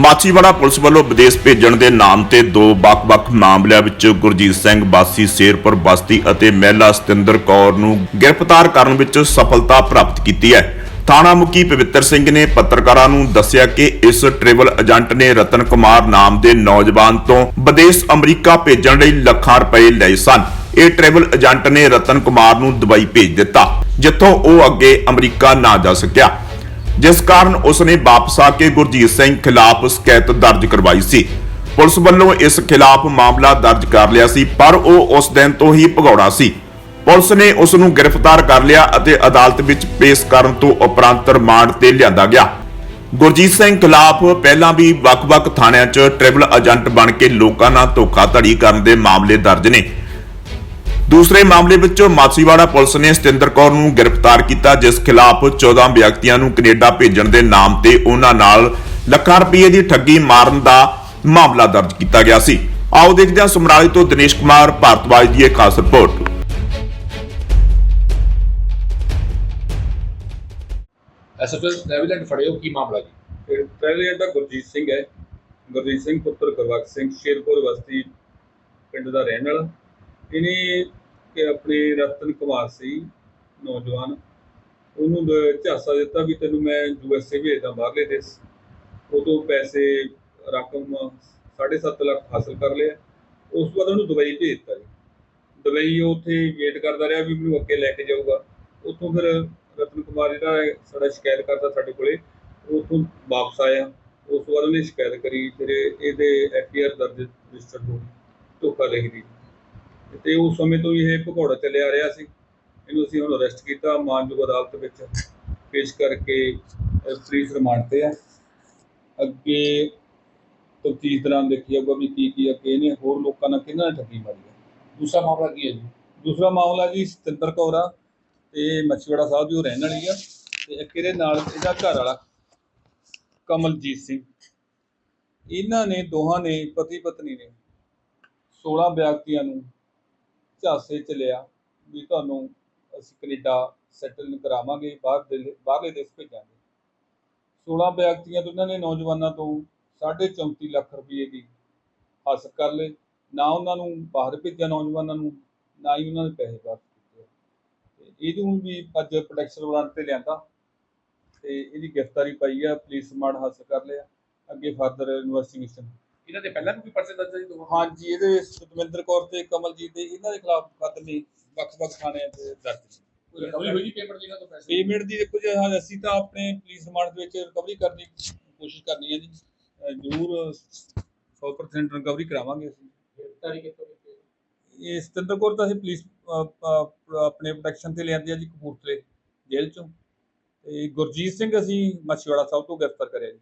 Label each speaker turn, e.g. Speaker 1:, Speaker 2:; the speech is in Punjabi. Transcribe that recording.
Speaker 1: ਮਾਚੀਵਾੜਾ ਪੁਲਿਸ ਵੱਲੋਂ ਵਿਦੇਸ਼ ਭੇਜਣ ਦੇ ਨਾਮ ਤੇ ਦੋ ਵੱਖ-ਵੱਖ ਮਾਮਲਿਆਂ ਵਿੱਚ ਗੁਰਜੀਤ ਸਿੰਘ ਬਾਸੀ ਸ਼ੇਰਪੁਰ ਬਸਤੀ ਅਤੇ ਮਹਿਲਾ ਸਤਿੰਦਰ ਕੌਰ ਨੂੰ ਗ੍ਰਿਫਤਾਰ ਕਰਨ ਵਿੱਚ ਸਫਲਤਾ ਪ੍ਰਾਪਤ ਕੀਤੀ ਹੈ। ਥਾਣਾ ਮੁਖੀ ਪਵਿੱਤਰ ਸਿੰਘ ਨੇ ਪੱਤਰਕਾਰਾਂ ਨੂੰ ਦੱਸਿਆ ਕਿ ਇਸ ਟ੍ਰੈਵਲ ਏਜੰਟ ਨੇ ਰਤਨ ਕੁਮਾਰ ਨਾਮ ਦੇ ਨੌਜਵਾਨ ਤੋਂ ਵਿਦੇਸ਼ ਅਮਰੀਕਾ ਭੇਜਣ ਲਈ ਲੱਖਾਂ ਰੁਪਏ ਲਏ ਸਨ। ਇਹ ਟ੍ਰੈਵਲ ਏਜੰਟ ਨੇ ਰਤਨ ਕੁਮਾਰ ਨੂੰ ਦੁਬਈ ਭੇਜ ਦਿੱਤਾ, ਜਿੱਥੋਂ ਉਹ ਅੱਗੇ ਅਮਰੀਕਾ ਨਾ ਜਾ ਸਕਿਆ। ਜਿਸ ਕਾਰਨ ਉਸਨੇ ਵਾਪਸ ਆ ਕੇ ਗੁਰਜੀਤ ਸਿੰਘ ਖਿਲਾਫ ਸ਼ਿਕਾਇਤ ਦਰਜ ਕਰਵਾਈ ਸੀ। ਪੁਲਿਸ ਵੱਲੋਂ ਇਸ ਖਿਲਾਫ ਮਾਮਲਾ ਦਰਜ ਕਰ ਲਿਆ ਸੀ, ਪਰ ਉਹ ਉਸ ਦਿਨ ਤੋਂ ਹੀ ਭਗੌੜਾ ਸੀ। ਪੁਲਿਸ ਨੇ ਉਸ ਨੂੰ ਗ੍ਰਿਫਤਾਰ ਕਰ ਲਿਆ ਅਤੇ ਅਦਾਲਤ ਵਿੱਚ ਪੇਸ਼ ਕਰਨ ਤੋਂ ਉਪਰੰਤ ਰਿਮਾਂਡ ਤੇ ਲਿਆਂਦਾ ਗਿਆ। ਗੁਰਜੀਤ ਸਿੰਘ ਖਿਲਾਫ ਪਹਿਲਾਂ ਵੀ ਵੱਖ-ਵੱਖ ਥਾਣਿਆਂ 'ਚ ਟ੍ਰੈਵਲ ਏਜੰਟ ਬਣ ਕੇ ਲੋਕਾਂ ਨਾਲ ਧੋਖਾਧੜੀ ਕਰਨ ਦੇ ਮਾਮਲੇ ਦਰਜ ਨੇ। ਦੂਸਰੇ ਮਾਮਲੇ ਵਿੱਚ ਮਾਛੀਵਾੜਾ ਪੁਲਿਸ ਨੇ ਸਤਿੰਦਰ ਕੌਰ ਨੂੰ ਗ੍ਰਿਫਤਾਰ ਕੀਤਾ ਜਿਸ ਖਿਲਾਫ 14 ਵਿਅਕਤੀਆਂ ਨੂੰ ਕੈਨੇਡਾ ਭੇਜਣ ਦੇ ਨਾਮ ਤੇ ਉਹਨਾਂ ਨਾਲ ਲੱਖਾਂ ਰੁਪਏ ਦੀ ਠੱਗੀ ਮਾਰਨ ਦਾ ਮਾਮਲਾ ਦਰਜ ਕੀਤਾ ਗਿਆ ਸੀ। ਆਓ ਦੇਖਦੇ ਹਾਂ ਸਮਰਾਲੇ ਤੋਂ ਦਿਨੇਸ਼ ਕੁਮਾਰ ਭਾਰਤਵਾਜ ਦੀ ਇਹ ਖਾਸ ਰਿਪੋਰਟ।
Speaker 2: ਐਸਐਸਐਲ ਟ੍ਰੈਵਲ ਫੜਿਓ ਕੀ ਮਾਮਲਾ ਜੀ?
Speaker 3: ਪਹਿਲੇ ਇਹਦਾ ਗੁਰਜੀਤ ਸਿੰਘ ਹੈ। ਗੁਰਜੀਤ ਸਿੰਘ ਪੁੱਤਰ ਗੁਰਬਖਸ਼ ਸਿੰਘ ਸ਼ੇਰਪੁਰ ਬਸਤੀ ਪਿੰਡ ਦਾ ਰਹਿਣ ਵਾਲਾ। ਇਹਨੇ ਕਿ ਆਪਣੇ ਰਤਨ ਕੁਮਾਰ ਸੀ, ਨੌਜਵਾਨ, ਉਹਨੂੰ ਦ- ਝਾਂਸਾ ਦਿੱਤਾ ਵੀ ਤੈਨੂੰ ਮੈਂ ਯੂਐਸਏ ਭੇਜਦਾ ਬਾਹਰਲੇ ਦੇਸ਼। ਉਦੋਂ ਪੈਸੇ, ਰਕਮ 7.5 ਲੱਖ ਹਾਸਲ ਕਰ ਲਿਆ। ਉਸ ਤੋਂ ਬਾਅਦ ਉਹਨੂੰ ਦੁਬਈ ਭੇਜ ਦਿੱਤਾ ਜੀ। ਦੁਬਈ ਉਹ ਉੱਥੇ ਵੇਟ ਕਰਦਾ ਰਿਹਾ ਵੀ ਮੈਨੂੰ ਅੱਗੇ ਲੈ ਕੇ ਜਾਊਗਾ। ਉੱਥੋਂ ਫਿਰ ਰਤਨ ਕੁਮਾਰ ਜਿਹੜਾ ਸਾਡਾ ਸ਼ਿਕਾਇਤ ਕਰਦਾ ਸਾਡੇ ਕੋਲੇ। ਉੱਥੋਂ ਵਾਪਸ ਆਇਆ। ਉਸ ਤੋਂ ਬਾਅਦ ਉਹਨੇ ਸ਼ਿਕਾਇਤ ਕਰੀ, ਫਿਰ ਇਹਦੇ ਐਫਆਈਆਰ ਦਰਜ ਰਜਿਸਟਰ ਹੋ ਧੋਖਾ ਰਹੀ ਦੀ। ਤੇ ਉਸ ਸਮੇਂ ਤੋਂ ਹੀ ਇਹ ਭਗੌੜਾ ਚੱਲਿਆ ਆ ਰਿਹਾ ਸੀ। ਇਹਨੂੰ ਅਸੀਂ ਹੁਣ ਅਰੈਸਟ ਕੀਤਾ ਮਾਨਯੋਗ ਅਦਾਲਤ ਵਿੱਚ। ਪੇਸ਼ ਕਰਕੇ ਪੁਲਿਸ ਰਿਮਾਂਡ ਤੇ ਹੈ ਅੱਗੇ ਤਫਤੀਸ਼ ਦੌਰਾਨ ਦੇਖੀ ਜਾਊਗਾ ਵੀ ਕੀ ਕੀ ਅੱਗੇ ਇਹਨੇ ਹੋਰ ਲੋਕਾਂ ਨਾਲ ਨਾਲ ਠੱਗੀ ਮਾਰੀ ਹੈ
Speaker 2: ਦੂਸਰਾ ਮਾਮਲਾ ਕੀ ਹੈ ਜੀ?
Speaker 3: ਦੂਸਰਾ ਮਾਮਲਾ ਜੀ ਸਤਿੰਦਰ ਕੌਰ ਆ ਤੇ ਮੱਛੀਵਾੜਾ ਸਾਹਿਬ ਦੀ ਉਹ ਰਹਿਣ ਵਾਲੀ ਆ ਤੇ ਇੱਕ ਇਹਦੇ ਨਾਲ ਇਹਦਾ ਘਰ ਵਾਲਾ ਕਮਲਜੀਤ ਸਿੰਘ। ਇਹਨਾਂ ਨੇ ਦੋਹਾਂ ਨੇ ਪਤੀ ਪਤਨੀ ਨੇ 16 ਵਿਅਕਤੀਆਂ ਨੂੰ ਝਾਸੇ ਚ ਲਿਆ ਵੀ ਤੁਹਾਨੂੰ ਅਸੀਂ ਕੈਨੇਡਾ ਸੈਟਲ ਕਰਾਵਾਂਗੇ, ਬਾਹਰ ਦੇ ਬਾਹਰਲੇ ਦੇਸ਼ ਭੇਜਾਂਗੇ। 16 ਵਿਅਕਤੀਆਂ ਤੋਂ ਇਹਨਾਂ ਨੇ ਨੌਜਵਾਨਾਂ ਤੋਂ 34 ਲੱਖ ਰੁਪਏ ਦੀ ਹਾਸਲ ਕਰ ਲਏ। ਨਾ ਉਹਨਾਂ ਨੂੰ ਬਾਹਰ ਭੇਜਿਆ ਨੌਜਵਾਨਾਂ ਨੂੰ, ਨਾ ਹੀ ਉਹਨਾਂ ਦੇ ਪੈਸੇ ਵਾਪਸ ਕੀਤੇ। ਇਹਨੂੰ ਵੀ ਅੱਜ ਪ੍ਰੋਟੈਕਸ਼ਨ ਵਾਰੰਟ ਤੇ ਲਿਆਂਦਾ। ਤੇ ਇਹਦੀ ਗ੍ਰਿਫਤਾਰੀ ਪਾਈ ਆ, ਪੁਲਿਸ ਰਿਮਾਂਡ ਹਾਸਲ ਕਰ ਲਿਆ। ਅੱਗੇ ਫਰਦਰ ਇਨਵੈਸਟੀਗੇਸ਼ਨ
Speaker 2: ਇਹਨਾਂ ਦੇ ਪਹਿਲਾਂ ਵੀ ਕੋਈ ਪਰਚੇ ਦਰਜ ਹੈ ਜੀ ਦੋਵਾਂ
Speaker 3: ਹਾਂਜੀ ਇਹਦੇ ਸੁਖਵਿੰਦਰ ਕੌਰ ਤੇ ਕਮਲਜੀਤ ਦੇ ਇਹਨਾਂ ਦੇ ਖਿਲਾਫ ਮੁਕੱਦਮੇ ਵੱਖ-ਵੱਖ ਥਾਣਿਆਂ ਤੇ ਦਰਜ ਨੇ
Speaker 2: ਰਿਕਵਰੀ ਹੋਈ ਪੇਮੈਂਟ ਜਿਹਨਾਂ ਤੋਂ ਪੈਸੇ?
Speaker 3: ਪੇਮੈਂਟ ਦੀ ਦੇਖੋ ਜੀ ਅਸੀਂ ਤਾਂ ਆਪਣੇ ਪੁਲਿਸ ਰਿਮਾਂਡ ਦੇ ਵਿੱਚ ਰਿਕਵਰੀ ਕਰਨ ਦੀ ਕੋਸ਼ਿਸ਼ ਕਰਨੀ ਹੈ ਜੀ। ਜ਼ਰੂਰ 100% ਰਿਕਵਰੀ ਕਰਾਵਾਂਗੇ ਅਸੀਂ।
Speaker 2: ਗ੍ਰਿਫਤਾਰੀ ਕਿੱਥੋਂ ਕੀਤੀ?
Speaker 3: ਇਹ ਸਤਿੰਦਰ ਕੌਰ ਤਾਂ ਅਸੀਂ ਪੁਲਿਸ ਆਪਣੇ ਪ੍ਰੋਟੈਕਸ਼ਨ ਤੇ ਲਿਆਂਦੀ ਆ ਜੀ ਕਪੂਰਥਲੇ ਜੇਲ੍ਹ ਚੋਂ। ਤੇ ਗੁਰਜੀਤ ਸਿੰਘ ਅਸੀਂ ਮਛੀਵਾੜਾ ਸਾਹਿਬ ਤੋਂ ਗ੍ਰਿਫਤਾਰ ਕਰਿਆ ਜੀ।